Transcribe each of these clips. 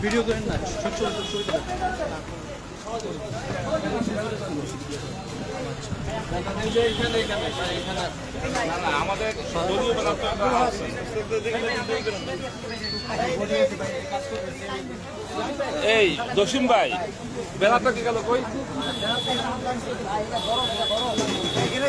Video করেন না ছোট ছোট ছবি আছে এই জসিম ভাই বেলাটা কি গেল কই? এই রে,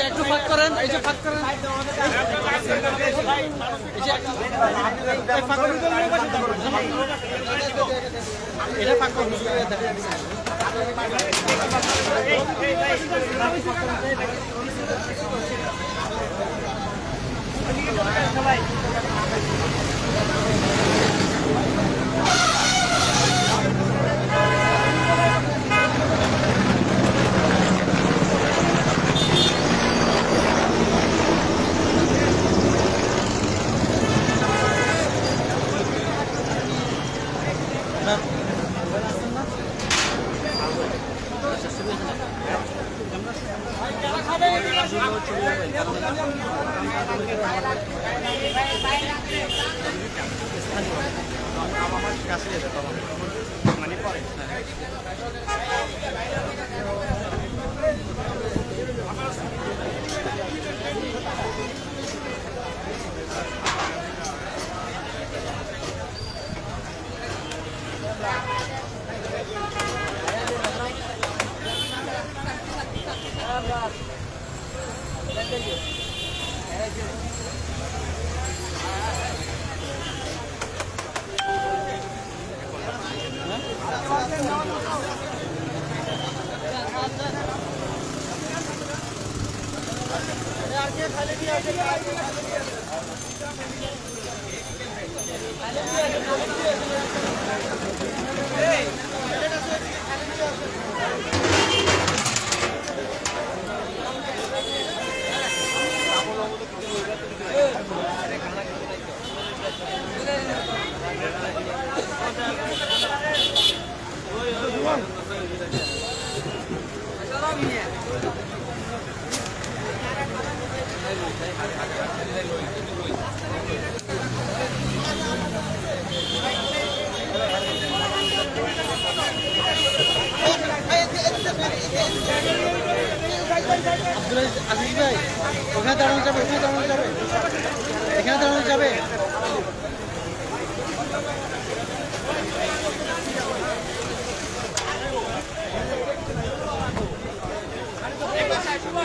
একটু ফাঁক করেন এই যে ফাঁক করেন। এটা ফাঁক করুন আব্দুল আজিজ আজিজ ভাই ওখানে দাঁড়ানো যাবে ওখানে দাঁড়ানো যাবে। এখানে দাঁড়ানো যাবে।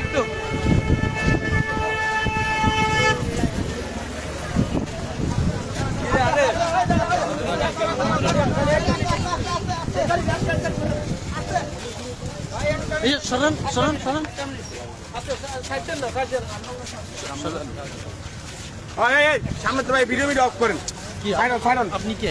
একটু সরান সরান সরান সামনে তো ভাই ভিডিও ভিডিও অফ করেন। কি? ফাইনাল ফাইনাল আপনি কে?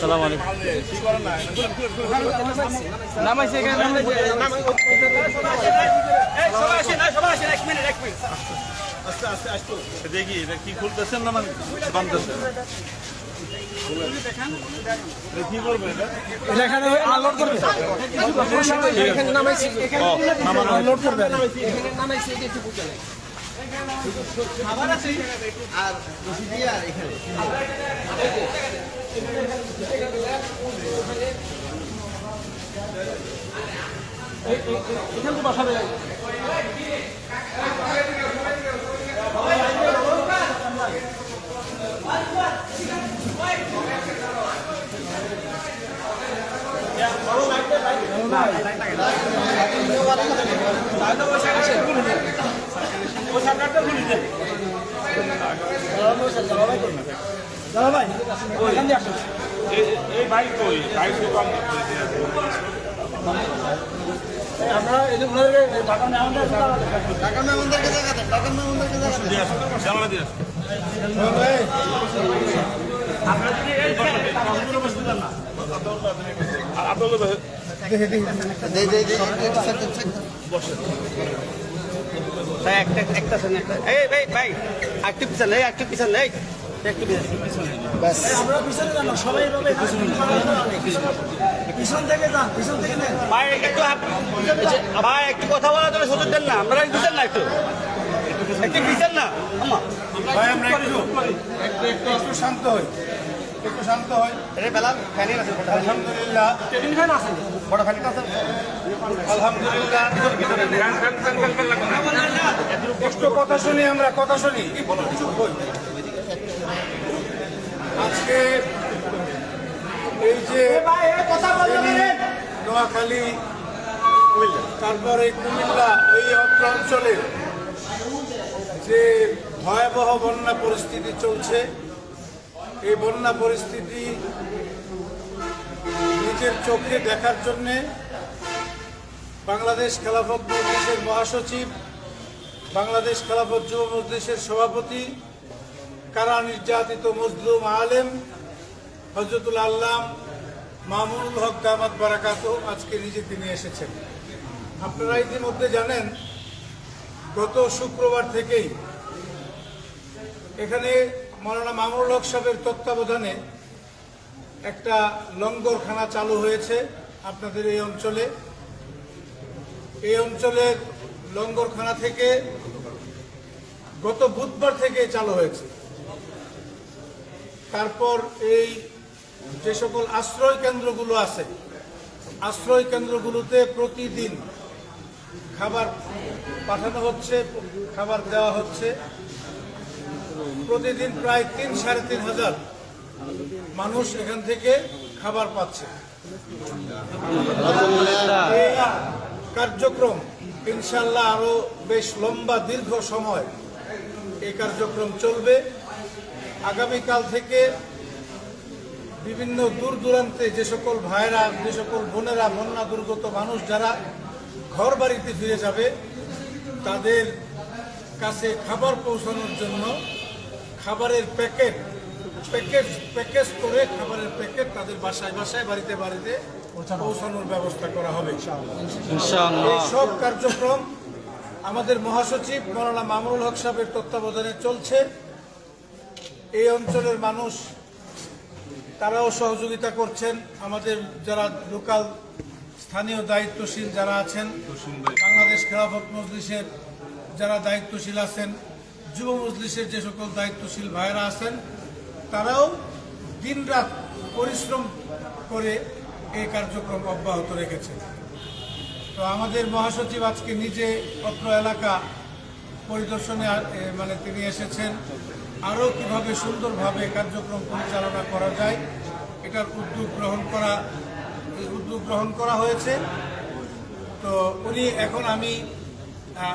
সালাম আলাইকুম। নামাইছে এখানে দেখি এটা কি খুলতেছেন না মানে বানতেছেন? এটা কি করবেন এটা? এখানে এখানে নামাইছে ও নামানো আনলোড করবে এই- এই বাইক কই? বাইক তো কম আমরা এই যে ওনাদের টাকা নেওয়া দিয়ে আসুন জানালা দিয়ে আসুন। আর আপনাদের তো- ভাই একটা একটা একটা এই ভাই ভাই পিছন এই একটু পিছন আমরা পিছনে জানো সবাই এভাবে পিছন থেকে যান পিছন থেকে নেন ভাই একটু ভাই একটু কথা বলার জন্য সুযোগ দেন না। আপনারা পিছন না একটু। একটু পিছন না? ভাই আমরা একটু একটু একটু শান্ত হই। একটু শান্ত আছে। আলহামদুলিল্লাহ। টেবিল ফ্যান আছে। বড় ফ্যান আছে। আলহামদুলিল্লাহ। একটু কথা শুনি আমরা কথা শুনি। চুপ হই। আজকে এই যে নোয়াখালী তারপরে কুমিল্লা এই অত্র অঞ্চলে যে ভয়াবহ বন্যা পরিস্থিতি চলছে এই বন্যা পরিস্থিতি নিজের চোখে দেখার জন্যে বাংলাদেশ খেলাফত মজলিসের মহাসচিব বাংলাদেশ খেলাফত যুব মজলিসের সভাপতি কারা নির্যাতিত মজলুম আলেম? হজরতুল আল্লাম মামুনুল হক দামাত বারাকাত আজকে নিজে তিনি এসেছেন। আপনারা ইতিমধ্যে জানেন, গত শুক্রবার থেকেই এখানে মৌলানা মামুনুল হক সাহেবের তত্ত্বাবধানে একটা লঙ্গরখানা চালু হয়েছে আপনাদের এই অঞ্চলে। এই অঞ্চলের লঙ্গরখানা থেকে গত বুধবার থেকে চালু হয়েছে। তারপর এই যে সকল আশ্রয় কেন্দ্রগুলো আছে, আশ্রয় কেন্দ্রগুলোতে প্রতিদিন খাবার পাঠানো হচ্ছে, খাবার দেওয়া হচ্ছে। প্রতিদিন প্রায় তিন, সাড়ে তিন হাজার মানুষ এখান থেকে খাবার পাচ্ছে। কার্যক্রম ইনশাল্লাহ আরও বেশ লম্বা, দীর্ঘ সময় এই কার্যক্রম চলবে। আগামীকাল থেকে বিভিন্ন দূর দূরান্তে যে সকল ভাইরা যে সকল বোনেরা বন্যা দুর্গত মানুষ যারা ঘর বাড়িতে ফিরে যাবে তাদের কাছে খাবার পৌঁছানোর জন্য খাবারের প্যাকেট প্যাকেজ প্যাকেজ করে খাবারের প্যাকেট তাদের বাসায় বাসায় বাড়িতে বাড়িতে পৌঁছানোর ব্যবস্থা করা হবে। এই সব কার্যক্রম আমাদের মহাসচিব মৌলানা মামুনুল হক সাহেবের তত্ত্বাবধানে চলছে। এই অঞ্চলের মানুষ, তারাও সহযোগিতা করছেন। আমাদের যারা লোকাল স্থানীয় দায়িত্বশীল যারা আছেন, বাংলাদেশ খেলাফত মজলিসের যারা দায়িত্বশীল আছেন, যুব মজলিসের যে সকল দায়িত্বশীল ভাইয়েরা আছেন, তারাও দিনরাত পরিশ্রম করে এই কার্যক্রম অব্যাহত রেখেছে তো আমাদের মহাসচিব আজকে নিজে অত্র এলাকা পরিদর্শনে মানে তিনি এসেছেন। আরও কীভাবে সুন্দরভাবে কার্যক্রম পরিচালনা করা যায়, এটার উদ্যোগ গ্রহণ করা উদ্যোগ গ্রহণ করা হয়েছে। তো উনি এখন আমি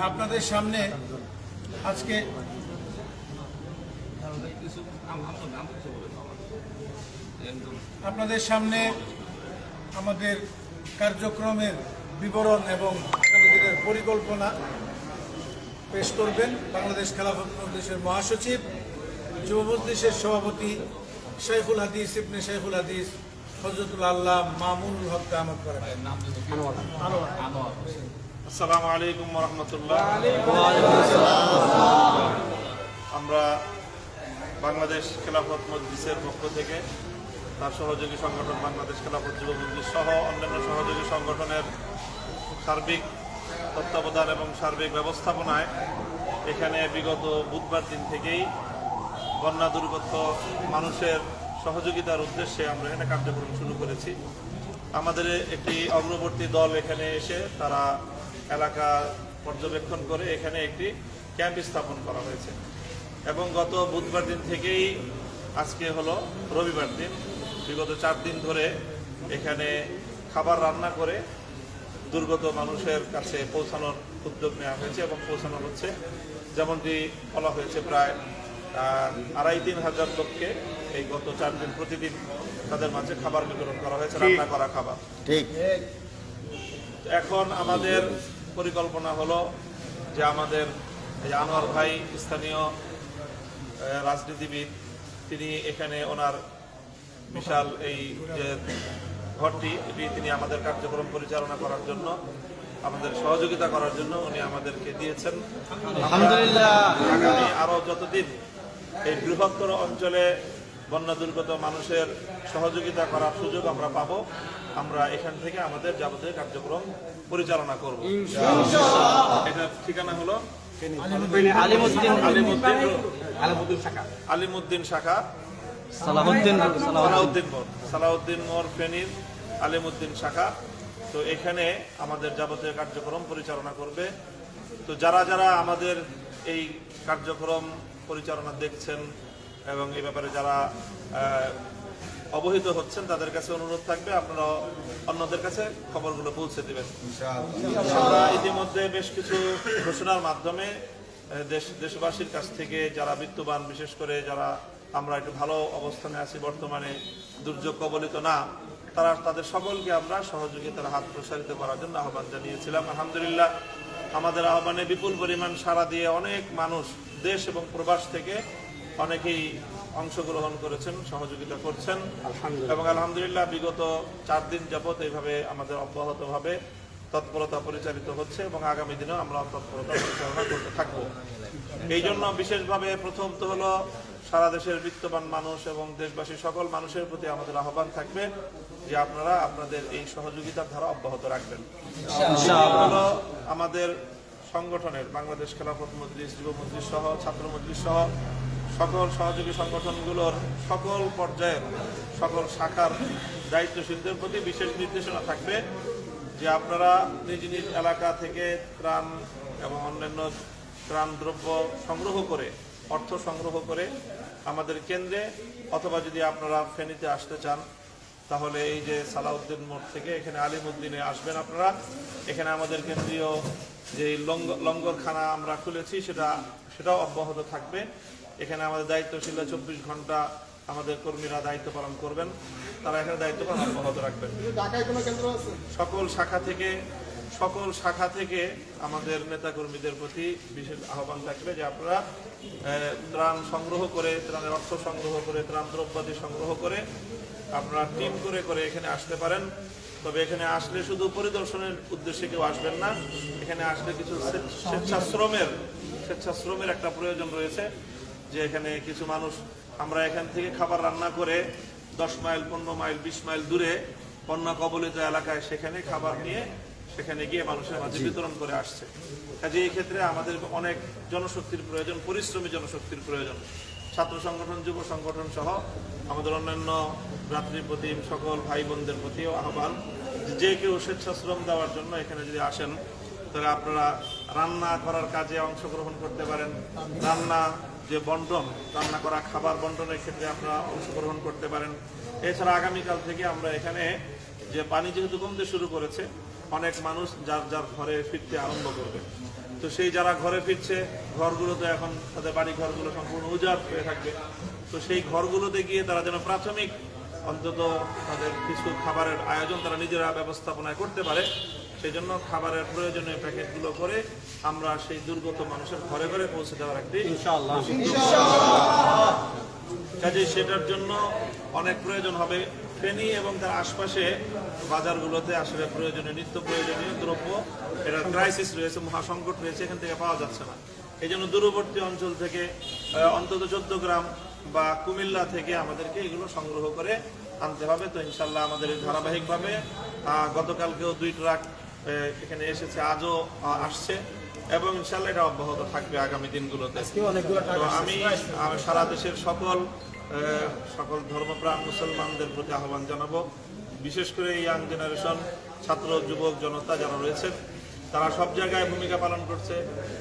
আপনাদের সামনে আজকে আপনাদের সামনে আমাদের কার্যক্রমের বিবরণ এবং পরিকল্পনা পেশ করবেন বাংলাদেশ খেলাফত মজলিসের মহাসচিব। যুব মজলিসের সভাপতি শেখুল হাদিস ইবনে শেখুল হাদিস হজরতুল আল্লাহ মামুনুল হক আহমদ করেন। আসসালামু আলাইকুম রহমতুল্লাহ আমরা বাংলাদেশ খেলাফত মজলিসের পক্ষ থেকে তার সহযোগী সংগঠন বাংলাদেশ খেলাফত যুব মজলিস সহ অন্যান্য সহযোগী সংগঠনের সার্বিক তত্ত্বাবধান এবং সার্বিক ব্যবস্থাপনায় এখানে বিগত বুধবার দিন থেকেই বন্যা দুর্গত মানুষের সহযোগিতার উদ্দেশ্যে আমরা এখানে কার্যক্রম শুরু করেছি। আমাদের একটি অগ্রবর্তী দল এখানে এসে তারা এলাকা পর্যবেক্ষণ করে এখানে একটি ক্যাম্প স্থাপন করা হয়েছে। এবং গত বুধবার দিন থেকেই আজকে হলো রবিবার দিন। বিগত চার দিন ধরে এখানে খাবার রান্না করে দুর্গত মানুষের কাছে পৌঁছানোর উদ্যোগ নেওয়া হয়েছে এবং পৌঁছানো হচ্ছে। যেমনটি বলা হয়েছে প্রায় আড়াই তিন হাজার লোককে এই গত চার দিন প্রতিদিন তাদের মাঝে খাবার বিতরণ করা হয়েছে রান্না করা খাবার। ঠিক। এখন আমাদের পরিকল্পনা হলো যে আমাদের এই আনোয়ার ভাই স্থানীয় রাজনীতিবিদ তিনি এখানে ওনার বিশাল এই যে ঘরটি এটি তিনি আমাদের কার্যক্রম পরিচালনা করার জন্য আমাদের সহযোগিতা করার জন্য উনি আমাদেরকে দিয়েছেন। আলহামদুলিল্লাহ। আগামী আরও যতদিন এই বৃহত্তর অঞ্চলে বন্যা দুর্গত মানুষের সহযোগিতা করার সুযোগ আমরা পাবো। আমরা এখান থেকে আমাদের যাবতীয় কার্যক্রম পরিচালনা করব। এটার ঠিকানা হলো? আলিমুদ্দিন শাখা। সালাহুদ্দিন সালাউদ্দিন মোড়। সালাউদ্দিন মোড় ফেনীর আলিমুদ্দিন শাখা। তো এখানে আমাদের যাবতীয় কার্যক্রম পরিচালনা করবে। তো যারা যারা আমাদের এই কার্যক্রম পরিচালনা দেখছেন এবং এই ব্যাপারে যারা অবহিত হচ্ছেন, তাদের কাছে অনুরোধ থাকবে, আপনারা অন্যদের কাছে খবরগুলো পৌঁছে দেবেন। আমরা ইতিমধ্যে বেশ কিছু ঘোষণার মাধ্যমে দেশ, দেশবাসীর কাছ থেকে যারা বিত্তবান, বিশেষ করে যারা আমরা একটু ভালো অবস্থানে আছি, বর্তমানে দুর্যোগ কবলিত না, তারা, তাদের সকলকে আমরা সহযোগিতার হাত প্রসারিত করার জন্য আহ্বান জানিয়েছিলাম। আলহামদুলিল্লাহ, আমাদের আহ্বানে বিপুল পরিমাণ সাড়া দিয়ে অনেক মানুষ দেশ এবং প্রবাস থেকে অনেকেই অংশগ্রহণ করেছেন সহযোগিতা করছেন। এবং আলহামদুলিল্লাহ বিগত চার দিন যাবৎ এইভাবে আমাদের অব্যাহতভাবে তৎপরতা পরিচালিত হচ্ছে এবং আগামী দিনেও আমরা তৎপরতা পরিচালনা করতে থাকব। এই জন্য বিশেষভাবে প্রথম তো হলো সারা দেশের বিত্তবান মানুষ এবং দেশবাসী সকল মানুষের প্রতি আমাদের আহ্বান থাকবে যে আপনারা আপনাদের এই সহযোগিতার ধারা অব্যাহত রাখবেন। হলো আমাদের সংগঠনের, বাংলাদেশ খেলাফত মজলিস, যুব মজলিস সহ, ছাত্র মজলিস সহ, সকল সহযোগী সংগঠনগুলোর সকল পর্যায়ের, সকল শাখার দায়িত্বশীলদের প্রতি বিশেষ নির্দেশনা থাকবে যে আপনারা নিজ নিজ এলাকা থেকে ত্রাণ এবং অন্যান্য ত্রাণ দ্রব্য সংগ্রহ করে, অর্থ সংগ্রহ করে আমাদের কেন্দ্রে অথবা যদি আপনারা ফেনীতে আসতে চান, তাহলে এই যে সালাউদ্দিন মোড় থেকে এখানে আলিমুদ্দিনে আসবেন আপনারা। এখানে আমাদের কেন্দ্রীয় যে লঙ্গ- লঙ্গরখানা আমরা খুলেছি সেটা সেটাও অব্যাহত থাকবে। এখানে আমাদের দায়িত্বশীল চব্বিশ ঘণ্টা আমাদের কর্মীরা দায়িত্ব পালন করবেন। তারা এখানে দায়িত্ব পালন অব্যাহত রাখবেন। সকল শাখা থেকে সকল শাখা থেকে আমাদের নেতাকর্মীদের প্রতি বিশেষ আহ্বান থাকবে যে আপনারা ত্রাণ সংগ্রহ করে ত্রাণের অর্থ সংগ্রহ করে ত্রাণ দ্রব্যাদি সংগ্রহ করে আপনারা টিম করে করে এখানে আসতে পারেন। তবে এখানে আসলে শুধু পরিদর্শনের উদ্দেশ্যে কেউ আসবেন না। এখানে আসলে কিছু স্বেচ্ছাশ্রমের স্বেচ্ছাশ্রমের একটা প্রয়োজন রয়েছে যে এখানে কিছু মানুষ আমরা এখান থেকে খাবার রান্না করে দশ মাইল পনেরো মাইল বিশ মাইল দূরে বন্যা কবলিত এলাকায় সেখানে খাবার নিয়ে সেখানে গিয়ে মানুষের মাঝে বিতরণ করে আসছে। কাজে এই ক্ষেত্রে আমাদের অনেক জনশক্তির প্রয়োজন পরিশ্রমী জনশক্তির প্রয়োজন। ছাত্র সংগঠন, যুব সংগঠন সহ আমাদের অন্যান্য ভ্রাতৃপ্রতিম সকল ভাই বোনদের প্রতিও আহ্বান যে কেউ স্বেচ্ছাশ্রম দেওয়ার জন্য এখানে যদি আসেন, তাহলে আপনারা রান্না করার কাজে অংশগ্রহণ করতে পারেন। রান্না যে বন্টন, রান্না করা খাবার বন্টনের ক্ষেত্রে আপনারা অংশগ্রহণ করতে পারেন। এছাড়া আগামীকাল থেকে আমরা এখানে যে পানি যেহেতু কমতে শুরু করেছে, অনেক মানুষ যার যার ঘরে ফিরতে আরম্ভ করবে। তো সেই যারা ঘরে ফিরছে ঘরগুলোতে এখন তাদের বাড়ি ঘরগুলো সম্পূর্ণ উজাড় হয়ে থাকবে। তো সেই ঘরগুলোতে গিয়ে তারা যেন প্রাথমিক অন্তত তাদের কিছু খাবারের আয়োজন তারা নিজেরা ব্যবস্থাপনায় করতে পারে সেই জন্য খাবারের প্রয়োজনীয় প্যাকেটগুলো করে আমরা সেই দুর্গত মানুষের ঘরে ঘরে পৌঁছে দেওয়ার একটি কাজে সেটার জন্য অনেক প্রয়োজন হবে। ফেনী এবং তার আশপাশে বাজারগুলোতে আসলে প্রয়োজনীয় নিত্য প্রয়োজনীয় দ্রব্য এটার ক্রাইসিস রয়েছে মহাসংকট রয়েছে এখান থেকে পাওয়া যাচ্ছে না। এই জন্য দূরবর্তী অঞ্চল থেকে অন্তত চোদ্দ গ্রাম বা কুমিল্লা থেকে আমাদেরকে এগুলো সংগ্রহ করে আনতে হবে। তো ইনশাল্লাহ আমাদের ধারাবাহিকভাবে গতকালকেও দুই ট্রাক এখানে এসেছে আজও আসছে এবং ইনশাল্লাহ এটা অব্যাহত থাকবে আগামী দিনগুলোতে। আমি সারা দেশের সকল সকল ধর্মপ্রাণ মুসলমানদের প্রতি আহ্বান জানাব। বিশেষ করে ইয়াং জেনারেশন ছাত্র, যুবক, জনতা যারা রয়েছেন, তারা সব জায়গায় ভূমিকা পালন করছে।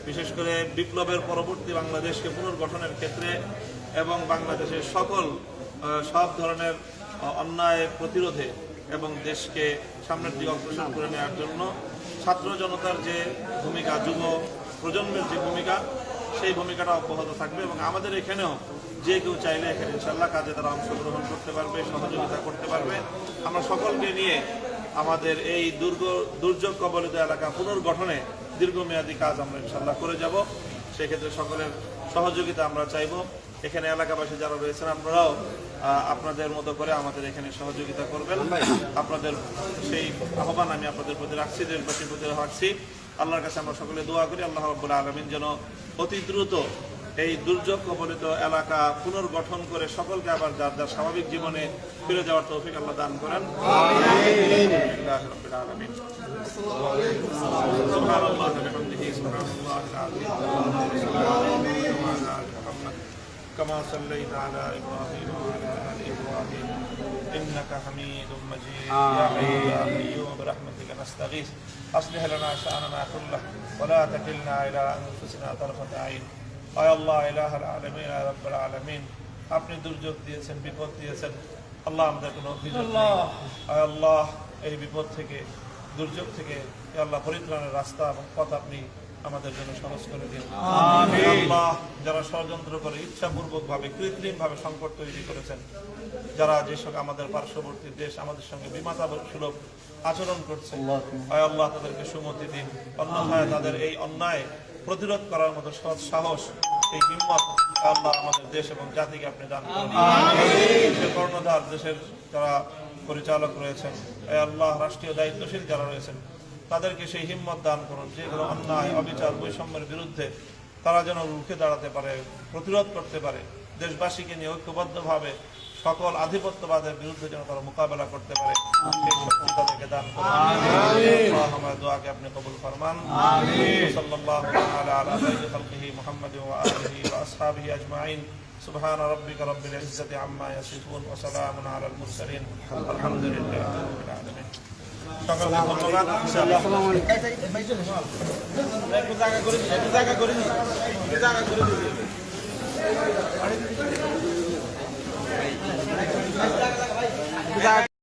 বিশেষ করে বিপ্লবের পরবর্তী বাংলাদেশকে পুনর্গঠনের ক্ষেত্রে এবং বাংলাদেশের সকল সব ধরনের অন্যায় প্রতিরোধে এবং দেশকে সামনের দিকে অগ্রসর করে নেওয়ার জন্য ছাত্র জনতার যে ভূমিকা, যুব প্রজন্মের যে ভূমিকা, সেই ভূমিকাটা অব্যাহত থাকবে এবং আমাদের এখানেও যে কেউ চাইলে এখানে ইনশাল্লাহ কাজে তারা অংশগ্রহণ করতে পারবে, সহযোগিতা করতে পারবে। আমরা সকলকে নিয়ে আমাদের এই দুর্গ, দুর্যোগ কবলিত এলাকা পুনর্গঠনে দীর্ঘমেয়াদী কাজ আমরা ইনশাল্লাহ করে যাব। সেক্ষেত্রে সকলের সহযোগিতা আমরা চাইব। এখানে এলাকাবাসী যারা রয়েছেন, আপনারাও আপনাদের মতো করে আমাদের এখানে সহযোগিতা করবেন। আপনাদের সেই আহ্বান আমি আপনাদের প্রতি রাখছি, দেশবাসীর প্রতি রাখছি। আল্লাহর কাছে আমরা সকলে দোয়া করি। আল্লাহ রাব্বুল আলমিন যেন অতি দ্রুত এই দুর্যোগ কবলিত এলাকা পুনর্গঠন করে সকলকে আবার যার যার স্বাভাবিক জীবনে ফিরে যাওয়ার তৌফিক আল্লাহ দান করেন আলহামদুলিল্লাহ রাব্বিল আলামিন سبحان الله وبحمده سبحان الله العظيم وعلى آل محمد كما صليت على ابراهيم وعلى ال ابراهيم انك حميد مجيد يا حي يا قيوم برحمتك نستغيث اصلح لنا شاننا كله ولا تكلنا الى انفسنا طرفه عين আয় আল্লাহ ইলাহ আলমিন রব্বুল আলমিন। আপনি দুর্যোগ দিয়েছেন বিপদ দিয়েছেন আল্লাহ আমাদের কোনো অভিযোগ আল্লাহ। এই বিপদ থেকে দুর্যোগ থেকে আল্লাহ পরিত্রাণের রাস্তা এবং পথ আপনি আমাদের জন্য সহজ করে দিন। আল্লাহ যারা ষড়যন্ত্র করে ইচ্ছাপূর্বক ভাবে কৃত্রিম ভাবে সংকট তৈরি করেছেন যারা যেসব আমাদের পার্শ্ববর্তী দেশ আমাদের সঙ্গে বিমাতা সুলভ আচরণ করছে আয় আল্লাহ তাদেরকে সুমতি দিন। অন্যথায় তাদের এই অন্যায় প্রতিরোধ করার মতো সৎ সাহস এই হিম্মত আল্লাহ আমাদের দেশ এবং জাতিকে আপনি দান করুন। কর্ণধার দেশের যারা পরিচালক রয়েছেন আল্লাহ রাষ্ট্রীয় দায়িত্বশীল যারা রয়েছেন তাদেরকে সেই হিম্মত দান করুন যেগুলো অন্যায় অবিচার বৈষম্যের বিরুদ্ধে তারা যেন রুখে দাঁড়াতে পারে প্রতিরোধ করতে পারে। দেশবাসীকে নিয়ে ঐক্যবদ্ধভাবে সকল আধিপত্যবাদের বিরুদ্ধে যেন তারা মোকাবেলা করতে পারে সেই শক্তি তাদেরকে দান করুন আল্লাহ আমার দোয়াকে আপনি কবুল ফরমান সাল্লাল্লাহু তাআলা আলা খাইরি খালকিহি মুহাম্মাদিন ওয়া আলিহি ওয়া আসহাবিহি আজমাইন سبحان ربك رب العزة عما يصفون وسلام على المرسلين الحمد لله رب العالمين সকলকে ধন্যবাদ ইনশাআল্লাহ একটু জায়গা করে দিন একটু জায়গা করে দিন একটু জায়গা করে দিন because